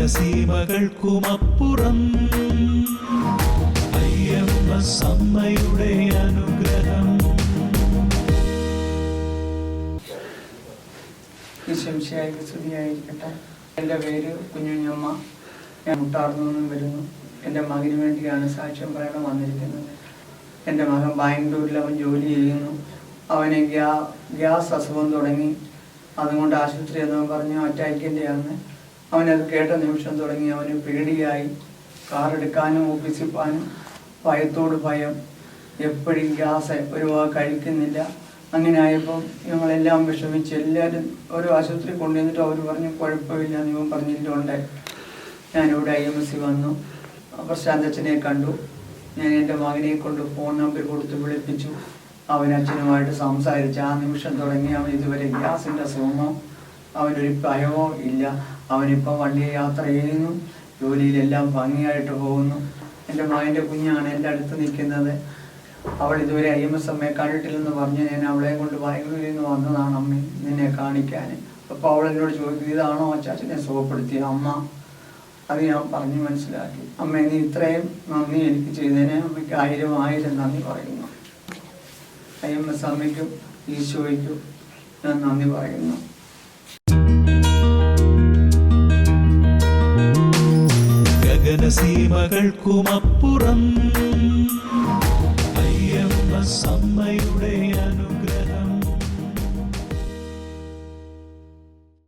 ഗഗനസീമകൾക്കുമപ്പുറം അയ്യപ്പ സമ്മയുടെ അനുഗ്രഹം. എന്റെ പേര് കുഞ്ഞുഞ്ഞമ്മ. ഞാൻ മുട്ടാർന്നു നിന്നും വരുന്നു. എന്റെ മകന് വേണ്ടിയാണ് സാക്ഷ്യം പറയണം വന്നിരിക്കുന്നത്. എന്റെ മകൻ ബാംഗ്ലൂരിൽ അവൻ ജോലി ചെയ്യുന്നു. അവന് ഗ്യാ ഗ്യാസ് അസുഖം തുടങ്ങി. അതുകൊണ്ട് ആശുപത്രി എന്നവൻ പറഞ്ഞു അറ്റാക്കിന്റെയാണ് അവനത് കേട്ട നിമിഷം തുടങ്ങി അവന് പേടിയായി. കാറെടുക്കാനും ഒപ്പിച്ചിപ്പാനും ഭയത്തോട് ഭയം. എപ്പോഴും ഗ്യാസ് ഒരു കഴിക്കുന്നില്ല. അങ്ങനെ ആയപ്പോൾ ഞങ്ങളെല്ലാം വിഷമിച്ച് എല്ലാവരും ഒരു ആശുപത്രി കൊണ്ടുവന്നിട്ട് അവർ പറഞ്ഞു കുഴപ്പമില്ല ഇവൻ പറഞ്ഞിട്ടുണ്ട്. ഞാനിവിടെ ഐ എം എസ് സി വന്നു. പ്രശാന്തച്ഛനെ കണ്ടു. ഞാൻ എന്റെ മകനെ കൊണ്ട് ഫോൺ നമ്പർ കൊടുത്ത് വിളിപ്പിച്ചു. അവൻ അച്ഛനുമായിട്ട് സംസാരിച്ച് ആ നിമിഷം തുടങ്ങി അവൻ ഇതുവരെ ഗ്യാസിന്റെ സുഖമോ അവനൊരു ഭയമോ ഇല്ല. അവനിപ്പോൾ വണ്ടി യാത്ര ചെയ്യുന്നു ജോലിയിലെല്ലാം ഭംഗിയായിട്ട് പോകുന്നു. എന്റെ മകന്റെ കുഞ്ഞാണ് എന്റെ അടുത്ത് നിൽക്കുന്നത്. അവൾ ഇതുവരെ ഐ എം എസ് അമ്മയെ കണ്ടിട്ടില്ലെന്ന് പറഞ്ഞ് ഞാൻ അവളെ കൊണ്ട് ബാംഗ്ലൂരിൽ നിന്ന് വന്നതാണ് അമ്മ നിന്നെ കാണിക്കാൻ. അപ്പോൾ അവൾ എന്നോട് ചോദിക്കും ഇതാണോ അച്ചാച്ചനെ സുഖപ്പെടുത്തിയ അമ്മ. അത് ഞാൻ പറഞ്ഞു മനസ്സിലാക്കി. അമ്മ നീ ഇത്രയും നന്ദി എനിക്ക് ചെയ്തതിന് അമ്മയ്ക്ക് ആയിരം ആയിരം നന്ദി പറയുന്നു. ഐ എം എസ് അമ്മയ്ക്കും ഈശോയ്ക്കും ഞാൻ നന്ദി പറയുന്നു. ഗഗനസീമകൾക്കുമപ്പുറം അയ്യമ്മ അമ്മയുടെ